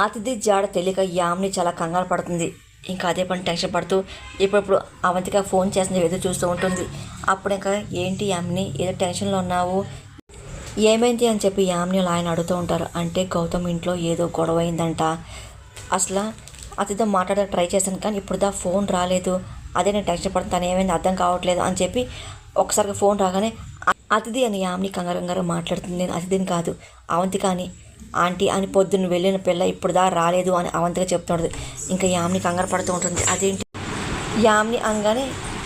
అతిథి జాడ తెలియక యామ్ని చాలా కంగారు పడుతుంది. ఇంకా అదే పని టెన్షన్ పడుతూ ఇప్పుడప్పుడు అవంతిక ఫోన్ చేస్తుంది ఎదురు చూస్తూ ఉంటుంది. అప్పుడు ఇంకా ఏంటి యామ్ని ఏదో టెన్షన్లో ఉన్నావు? ఏమైంది? అని చెప్పి యామ్ని ఆయన అడుగుతూ ఉంటారు. అంటే గౌతమ్ ఇంట్లో ఏదో గొడవ అయిందంట అసలు అతిథితో మాట్లాడ ట్రై చేశాను కానీ ఇప్పుడు దా ఫోన్ రాలేదు. అదే నేను టెన్షన్ పడుతుంది తను ఏమైంది? అర్థం కావట్లేదు. అని చెప్పి ఒకసారిగా ఫోన్ రాగానే అతిథి అని యామ్ని కంగారు కంగారు మాట్లాడుతుంది. నేను అతిథిని కాదు అవంతిక అని ఆంటీ అని పొద్దున్న వెళ్ళిన పిల్ల ఇప్పుడు దా రాలేదు అని అవంతిగా చెప్తుంటుంది ఇంకా యామ్ని కంగారు పడుతూ ఉంటుంది. అదేంటి? యామ్ని అనగానే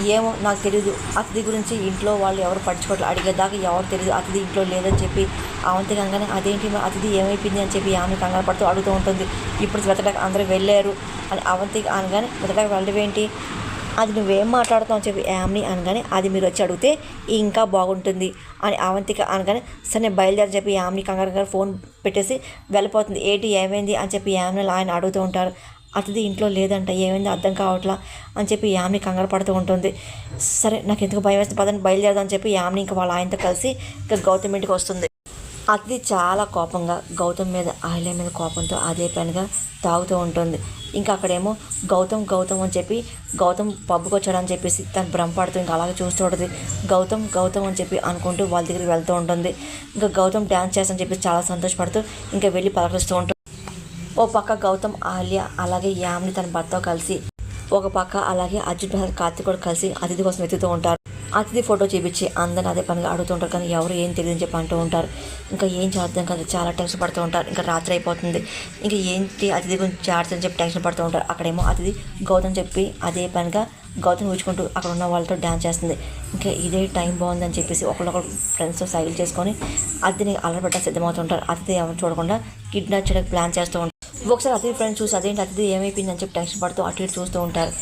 ఏమో నాకు తెలియదు అతిథి గురించి ఇంట్లో వాళ్ళు ఎవరు పట్టించుకోవట్లేదు అడిగేదాకా ఎవరు తెలియదు అతిథి ఇంట్లో లేదని చెప్పి అవంతి అనగానే అదేంటి అతిథి ఏమైపోయింది అని చెప్పి యామ్ని కంగారు పడుతూ అడుగుతూ ఉంటుంది. ఇప్పుడు వెతడానికి అందరూ వెళ్ళారు అని అవంతికి అనగానే వెతడానికి వెళ్ళడం ఏంటి అది నువ్వేం మాట్లాడుతావు అని చెప్పి యామ్ని అనగానే అది మీరు వచ్చి అడిగితే ఇంకా బాగుంటుంది అని అవంతిక అనగానే సరే నేను బయలుదేరి చెప్పి యామ్ని కంగారు కంగారు ఫోన్ పెట్టేసి వెళ్ళిపోతుంది. ఏంటి ఏమైంది అని చెప్పి యామ్ని ఆయన అడుగుతూ ఉంటారు. అతిథి ఇంట్లో లేదంట. ఏమైంది అర్థం కావట్లా అని చెప్పి యామ్ని కంగారు పడుతూ ఉంటుంది. సరే నాకు ఎందుకు భయం వేస్తుంది? పదని బయలుదేరదని అని చెప్పి యామ్ని ఇంకా వాళ్ళ ఆయనతో కలిసి ఇంకా గౌతమ్ ఇంటికి వస్తుంది. అతిథి చాలా కోపంగా గౌతమ్ మీద ఆయిల మీద కోపంతో అదే పనిగా తాగుతూ ఉంటుంది. ఇంకా అక్కడేమో గౌతమ్ గౌతమ్ అని చెప్పి గౌతమ్ పబ్బుకి వచ్చాడని చెప్పేసి తను భ్రమపడుతూ ఇంకా అలాగే చూస్తూ ఉంటుంది. గౌతమ్ గౌతమ్ అని చెప్పి అనుకుంటూ వాళ్ళ దగ్గరికి వెళ్తూ ఉంటుంది. ఇంకా గౌతమ్ డ్యాన్స్ చేస్తని చెప్పి చాలా సంతోషపడుతూ ఇంకా వెళ్ళి పలకరిస్తూ ఉంటుంది. ఓ పక్క గౌతమ్ ఆలియా అలాగే యామ్ని తన భర్తతో కలిసి ఒక పక్క అలాగే అర్జున్ ప్రసాద్ కార్తిక్ కూడా కలిసి అతిథి కోసం వెతుకుతూ ఉంటారు. అతిథి ఫోటో చూపించి అందరిని అదే పనిగా అడుగుతుంటారు కానీ ఎవరు ఏం తెలియదని చెప్పి అంటూ ఉంటారు. ఇంకా ఏం చేద్దాం కదా చాలా టెన్షన్ పడుతూ ఉంటారు. ఇంకా రాత్రి అయిపోతుంది. ఇంకా ఏంటి అతిథి గురించి జాగ్రత్త చెప్పి టెన్షన్ పడుతూ ఉంటారు. అక్కడేమో అతిథి గౌతమ్ చెప్పి అదే పనిగా గౌతమ్ ఊచుకుంటూ అక్కడ ఉన్న వాళ్ళతో డ్యాన్స్ చేస్తుంది. ఇంకా ఇదే టైం బాగుందని చెప్పేసి ఒకళ్ళొకరు ఫ్రెండ్స్తో సైకిల్ చేసుకొని అతిథిని అలరబెట్ట సిద్ధమవుతుంటారు. అతిథి ఎవరు చూడకుండా కిడ్నాప్ చేయడానికి ప్లాన్ చేస్తూ ఉంటారు. ఒకసారి అతిథి ఫ్రెండ్స్ చూసి అదేంటి అతిథి ఏమైపోయిందని చెప్పి టెన్షన్ పడుతూ అటు ఇటు చూస్తూ ఉంటారు.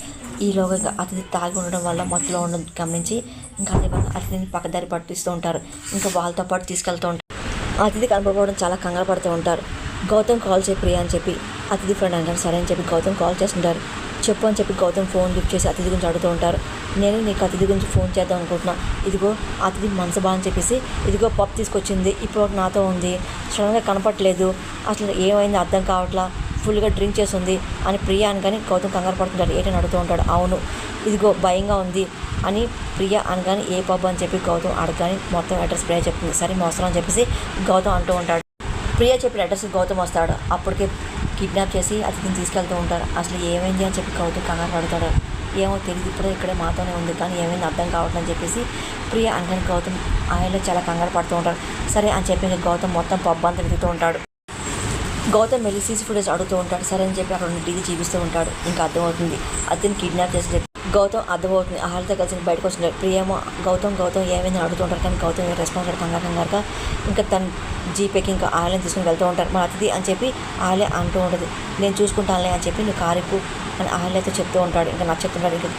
ఈలోగా ఇంకా అతిథి తాగి ఉండడం వల్ల మత్తులో ఉండడం గమనించి ఇంకా అదే అతిథిని పక్కదారి పట్టిస్తూ ఉంటారు. ఇంకా వాళ్ళతో పాటు తీసుకెళ్తూ ఉంటారు. అతిథి కనపడడం చాలా కంగారు పడుతూ ఉంటారు. గౌతమ్ కాల్ చేయి ప్రియా అని చెప్పి అతిథి ఫ్రెండ్ అంటారు సరే అని చెప్పి గౌతమ్ కాల్ చేస్తుంటారు. చెప్పు అని చెప్పి గౌతమ్ ఫోన్ లిఫ్ట్ చేసి అతిథి గురించి అడుగుతూ ఉంటారు. నేను నీకు అతిథి గురించి ఫోన్ చేద్దాం అనుకుంటున్నా. ఇదిగో అతిథి మనసు బా అని చెప్పేసి ఇదిగో పప్పు తీసుకొచ్చింది. ఇప్పుడు నాతో ఉంది. సడన్గా కనపట్లేదు అసలు ఏమైంది? అర్థం కావట్లా? ఫుల్గా డ్రింక్ చేసి ఉంది అని ప్రియా అనగానే గౌతమ్ కంగారు పడుతుంటాడు. ఏంటని అడుగుతూ ఉంటాడు. అవును ఇదిగో భయంగా ఉంది అని ప్రియా అనగానే ఏ పబ్ అని చెప్పి గౌతమ్ అడగగానే మొత్తం అడ్రస్ ప్రియ చెప్తుంది. సరే మోసం అని చెప్పేసి గౌతమ్ అంటూ ఉంటాడు. ప్రియా చెప్పిన అడ్రస్కి గౌతమ్ వస్తాడు. అప్పటికే కిడ్నాప్ చేసి అతిథిని తీసుకెళ్తూ ఉంటారు. అసలు ఏమైంది అని చెప్పి గౌతమ్ కంగారు పడతాడు. ఏమో తెలియదు ఇప్పుడే ఇక్కడే మాతోనే ఉంది కానీ ఏమైంది అర్థం కావట్లేదు అని చెప్పేసి ప్రియ అనగానే గౌతమ్ ఆయనలో చాలా కంగారు పడుతూ ఉంటాడు. సరే అని చెప్పి గౌతమ్ మొత్తం పబ్ అంతా వెతుకుతూ ఉంటాడు. గౌతమ్ వెళ్ళి సీసీ ఫుటేజ్ అడుగుతూ ఉంటాడు. సరే అని చెప్పి అక్కడ టీవీ చూపిస్తూ ఉంటాడు. ఇంకా అర్థమవుతుంది. అతిని కిడ్నాప్ చేసి గౌతమ్ అర్థమవుతుంది. ఆహారతో కలిసి బయటకు వస్తుంటాడు. ప్రియేమో గౌతమ్ గౌతమ్ ఏమైనా అని అడుగుతూ ఉంటారు కానీ గౌతమ్ రెస్పాన్స్ కంగారు కంగారుగా. ఇంకా తన జీపేకి ఇంకా ఆలయం తీసుకుని వెళ్తూ ఉంటారు మన అతిథి అని చెప్పి ఆలయ అంటూ ఉంటుంది. నేను చూసుకుంటానులే అని చెప్పి నువ్వు కారుకు అని ఆలయతో చెప్తూ ఉంటాడు. ఇంకా నాకు చెప్తుంటాడు. ఇంకా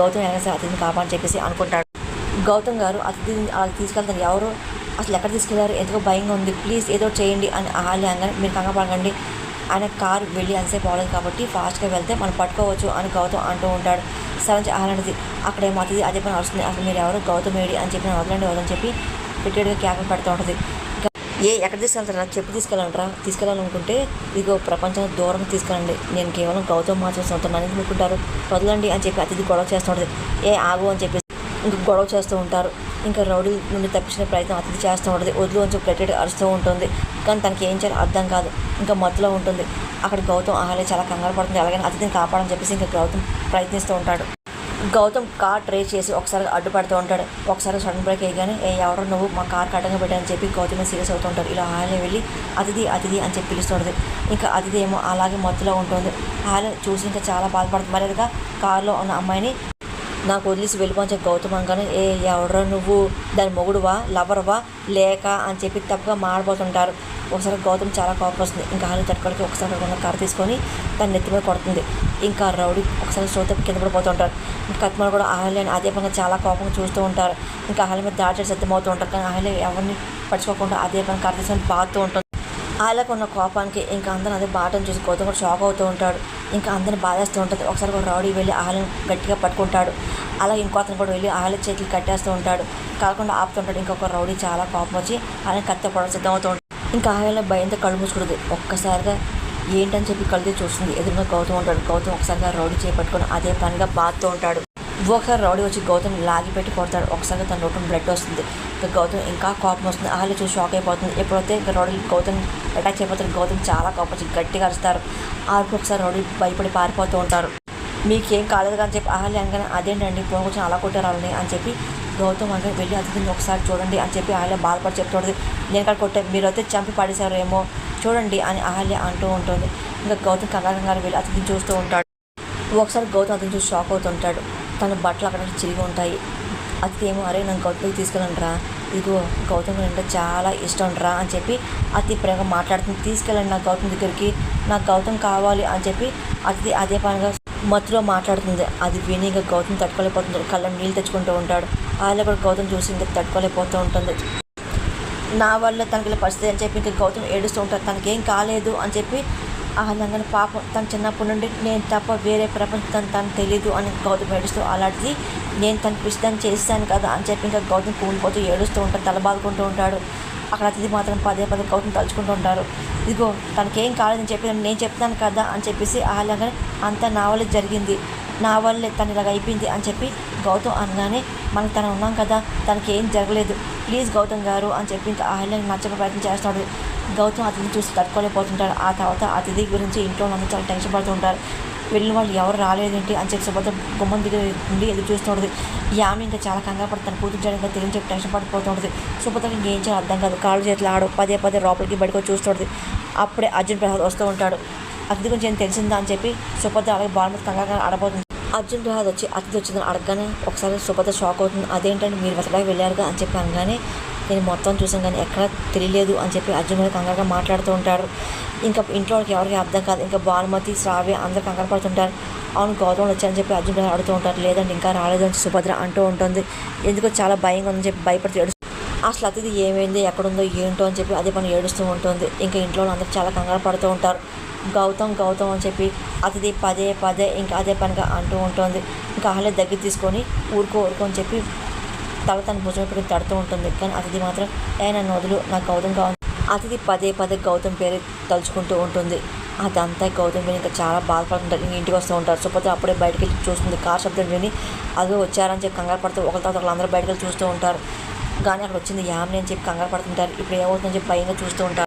గౌతమ్ ఎలా సరే అతిథిని కాపాడని చెప్పేసి అనుకుంటాడు. గౌతమ్ గారు అతిథిని అలా తీసుకెళ్తాను ఎవరు? అసలు ఎక్కడ తీసుకెళ్ళారు? ఎందుకో భయంగా ఉంది. ప్లీజ్ ఏదో చేయండి అని ఆలి అనగానే మీరు కంగపడకండి ఆయన కారు వెళ్ళి అంతసేపు అవ్వలేదు కాబట్టి ఫాస్ట్గా వెళ్తే మనం పట్టుకోవచ్చు అని గౌతమ్ అంటూ ఉంటాడు. సరే అలాంటిది అక్కడ ఏమవుతుంది అదే పని వస్తుంది అసలు మీరు ఎవరు? గౌతమ్ ఏడి అని చెప్పి వదలండి. వదని చెప్పి పెట్టేడుగా క్యాబ్ పెడుతూ ఉంటుంది. ఏ ఎక్కడ తీసుకెళ్తారా? చెప్పి తీసుకెళ్ళంటారా తీసుకెళ్ళాలనుకుంటే ఇదిగో ప్రపంచం దూరం తీసుకెళ్ళండి. నేను కేవలం గౌతమ్ మాత్రం సొంతమని అనుకుంటారు. వదలండి అని చెప్పి అతిథి గొడవ చేస్తుంటుంది ఏ ఆగు అని చెప్పి ఇంక గొడవ చేస్తూ ఉంటారు. ఇంకా రౌడీ నుండి తప్పించిన ప్రయత్నం అతిథి చేస్తూ ఉంటుంది. వదిలి కొంచెం గట్టిగా అరుస్తూ ఉంటుంది. కానీ తనకి ఏం చేయాలో అర్థం కాదు. ఇంకా మత్తులో ఉంటుంది. అక్కడ గౌతమ్ ఆహాలే చాలా కంగారు పడుతుంది. అలాగే అతిథిని కాపాడని చెప్పేసి ఇంకా గౌతమ్ ప్రయత్నిస్తూ ఉంటాడు. గౌతమ్ కార్ ట్రేస్ చేసి ఒకసారి అడ్డుపడుతూ ఉంటాడు. ఒకసారి సడన్ బ్రేక్ వేయగానే ఏ ఎవరో నువ్వు? మా కార్ కట్టంగా పెట్టాలని చెప్పి గౌతమ్ సీరియస్ అవుతూ ఉంటాడు. ఇలా హాలే వెళ్ళి అతిథి అతిథి అని చెప్పి పిలుస్తుంటుంది. ఇంకా అతిథి ఏమో అలాగే మత్తులో ఉంటుంది. హాలే చూసి ఇంకా చాలా బాధపడుతుంది. మరేగా కార్లో ఉన్న అమ్మాయిని నాకు వదిలేసి వెళ్ళిపోని చెప్పి గౌతమ్ అనగానే ఏ ఎవడరా నువ్వు? దాని మొగుడువా లవర్వా లేక? అని చెప్పి తప్పుగా మాడిపోతుంటారు ఒకసారి గౌతమ్ చాలా కోపం వస్తుంది. ఇంకా హాలి తట్టుకోవడానికి ఒకసారి ఉన్న కారు తీసుకొని తన నెత్తి మీద కొడుతుంది. ఇంకా రౌడీ ఒకసారి శ్రోత కింద పడిపోతుంటారు ఇంకా కత్మలు కూడా ఆహ్లాన్ని అదే పనిగా చాలా కోపంగా చూస్తూ ఉంటారు. ఇంకా ఆహ్లాయ మీద దాడి సిద్ధమవుతూ ఉంటారు. కానీ ఆహ్లాయ ఎవరిని పడుచుకోకుండా అదే పని కారు తీసుకొని బాగుతూ ఉంటుంది. వాళ్ళకు ఉన్న కోపానికి ఇంకా అందరూ అదే బాటను చూసి గౌతమ్ కూడా షాక్ అవుతూ ఉంటాడు ఇంకా అందరిని బాధేస్తూ ఉంటుంది. ఒకసారి కూడా రౌడీ వెళ్ళి ఆలను గట్టిగా పట్టుకుంటాడు. అలాగే ఇంకో అతను కూడా వెళ్ళి ఆల చేతులు కట్టేస్తూ ఉంటాడు. కాకుండా ఆపుతుంటాడు ఇంకొక రౌడీ చాలా కోపం వచ్చి ఆలను కత్తి పడడం సిద్ధమవుతూ ఉంటాడు ఇంకా ఆలలో భయంతో కళ్ళు మూసుకుంటుంది. ఒక్కసారిగా ఏంటని చెప్పి కలిసి చూస్తుంది. ఎదురుగా గౌతమ్ ఉంటాడు. గౌతమ్ ఒకసారిగా రౌడీ చేపట్టుకొని అదే పనిగా బాధతో ఉంటాడు. ఒకసారి రౌడీ వచ్చి గౌతమ్ లాగి పెట్టి కొడతాడు. ఒకసారి తన నోటం బ్లడ్ వస్తుంది. ఇంకా గౌతమ్ ఇంకా కోపం వస్తుంది. అహల్య చూసి షాక్ అయిపోతుంది. ఎప్పుడైతే ఇంకా రౌడీ గౌతమ్ అటాక్ చేయబోతాడు గౌతమ్ చాలా కోపం వచ్చి గట్టిగా అరుస్తారు. ఆరుకు ఒకసారి రౌడీ భయపడి పారిపోతూ ఉంటారు. మీకేం కాలేదు అని చెప్పి అహల్య అనగానే అదేంటండి? ఫోన్ కొంచెం అలా కొట్టారు వాళ్ళని అని చెప్పి గౌతమ్ అనగా వెళ్ళి అతిథిని ఒకసారి చూడండి అని చెప్పి అహల్య బాధపడి చెప్తుంది. నేను ఇక్కడ కొట్టే మీరు అయితే చంపి పడేశారేమో చూడండి అని అహల్య అంటూ ఉంటుంది. ఇంకా గౌతమ్ కంగారంగా కంగారు వెళ్ళి అతిథిని చూస్తూ ఉంటాడు. ఒకసారి గౌతమ్ అతను చూసి షాక్ అవుతుంటాడు. తన బట్టలు అక్కడ చిరిగి ఉంటాయి. అతిథి ఏమో అరే నన్ను గౌతమికి తీసుకెళ్ళండి రా ఇదిగో గౌతమ్ అంటే చాలా ఇష్టం రా అని చెప్పి అతి ప్రేమగా మాట్లాడుతుంది. తీసుకెళ్ళండి నా గౌతమ్ దగ్గరికి. నాకు గౌతమ్ కావాలి అని చెప్పి అతిథి అదే పనిగా మత్తులో మాట్లాడుతుంది. అది విని ఇంకా గౌతమ్ తట్టుకోలేకపోతుంది. కళ్ళ నీళ్ళు తెచ్చుకుంటూ ఉంటాడు. ఆయన కూడా గౌతమ్ చూసి ఇంకా తట్టుకోలేకపోతూ ఉంటుంది. నా వల్ల తనకి పరిస్థితి అని చెప్పి ఇంకా గౌతమ్ ఏడుస్తూ ఉంటాడు. తనకేం కాలేదు అని చెప్పి ఆనందంగా పాపం తను చిన్నప్పటి నుండి నేను తప్ప వేరే ప్రపంచం తను తెలీదు అని గౌతమ్ ఏడుస్తూ అలాంటిది నేను తను ఇష్టం చేస్తాను కదా అని చెప్పి ఇంకా గౌతమ్ కూలిపోతూ ఏడుస్తూ ఉంటాడు తల బాదుకుంటూ ఉంటాడు. అక్కడ అతిథి మాత్రం పదే పదే గౌతమ్ తలుచుకుంటూ ఉంటారు ఇదిగో తనకేం కాలేదని చెప్పి నేను చెప్తాను కదా అని చెప్పేసి ఆహ్లాగానే అంతా నా వల్ల జరిగింది. నా వల్లే తను ఇలాగ అయిపోయింది అని చెప్పి గౌతమ్ అనగానే మనకు తను ఉన్నాం కదా తనకేం జరగలేదు. ప్లీజ్ గౌతమ్ గారు అని చెప్పి ఇంకా ఆహ్లాన్ని నచ్చక ప్రయత్నం చేస్తాడు గౌతమ్ అతిథిని చూసి తట్టుకోలేకపోతుంటాడు ఆ తర్వాత అతిథి గురించి ఇంట్లో అందరూ చాలా టెన్షన్ పడుతూ ఉంటారు వెళ్ళిన వాళ్ళు ఎవరు రాలేదేంటి అని చెప్పి సుభద్ర గుమ్మం దగ్గర ఉండి ఎదురు చూస్తుంటుంది. యామి ఇంకా చాలా కంగారు పడుతుంది తన కూతురు చేయడం ఇంకా తెలియని చెప్పి టెన్షన్ పడిపోతుంటుంది. సుభద్రకి ఇంకేం చేయాలి అర్థం కాదు. కాళ్ళు చేతులు ఆడు. పదే పదే లోపలికి బయటకు చూస్తుంది అప్పుడే అర్జున్ ప్రసాద్ వస్తూ ఉంటాడు. అతిథి గురించి ఏం తెలిసిందా అని చెప్పి సుభద్ర అలాగే బాల్ కంగారు ఆడబోతుంది. అర్జున్ ప్రసాద్ వచ్చి అతిథి వచ్చిందని అడగగానే ఒకసారి సుభద్ర షాక్ అవుతుంది. అదేంటంటే మీరు వెతడానికి వెళ్ళారుగా? అని చెప్పి అనగానే నేను మొత్తం చూసాను కానీ ఎక్కడ తెలియలేదు అని చెప్పి అర్జున్ మీద కంగారుగా మాట్లాడుతూ ఉంటారు. ఇంకా ఇంట్లో వాళ్ళకి ఎవరికి అర్థం కాదు. ఇంకా భానుమతి శ్రావ్య అందరు కంగారు పడుతుంటారు. అవును గౌతమ్ వచ్చారని చెప్పి అర్జున్ ప్రసాద్ అడుగుతూ ఉంటారు. లేదంటే ఇంకా రాలేదు అని సుభద్ర అంటూ ఉంటుంది. ఎందుకో చాలా భయంగా ఉందని చెప్పి భయపడుతూ అసలు అతిథి ఏమైంది? ఎక్కడుందో ఏంటో అని చెప్పి అదే పని ఏడుస్తూ ఉంటుంది. ఇంకా ఇంట్లో వాళ్ళు అందరూ చాలా కంగారు పడుతూ ఉంటారు. గౌతమ్ గౌతమ్ అని చెప్పి అతిథి పదే పదే ఇంకా అదే పనిగా అంటూ ఉంటుంది. ఇంకా ఆహ్లాద్ దగ్గర తీసుకొని ఊరుకో ఊరుకో అని చెప్పి తల తన భుజం పెట్టి తడుతూ ఉంటుంది. కానీ అతిథి మాత్రం ఏ నన్ను వదులు నాకు గౌతమ్ కావాలి. అతిథి పదే పదే గౌతమ్ పేరు తలుచుకుంటూ ఉంటుంది. అదంతా గౌతమ్ విని ఇంకా చాలా బాధపడుతుంటారు. ఇంక ఇంటికి వస్తూ ఉంటారు. సుభద్ర అప్పుడే బయటికి వెళ్ళి చూస్తుంది. కార్ శబ్దం విని అది వచ్చారని చెప్పి కంగారు పడుతూ ఒకరి తర్వాత ఒకళ్ళు అందరూ బయటకు వెళ్ళి చూస్తూ ఉంటారు. కానీ అక్కడ వచ్చింది యామిని అని చెప్పి కంగారు పడుతుంటారు. ఇప్పుడు ఏమవుతుందని చెప్పి భయంగా చూస్తూ ఉంటారు.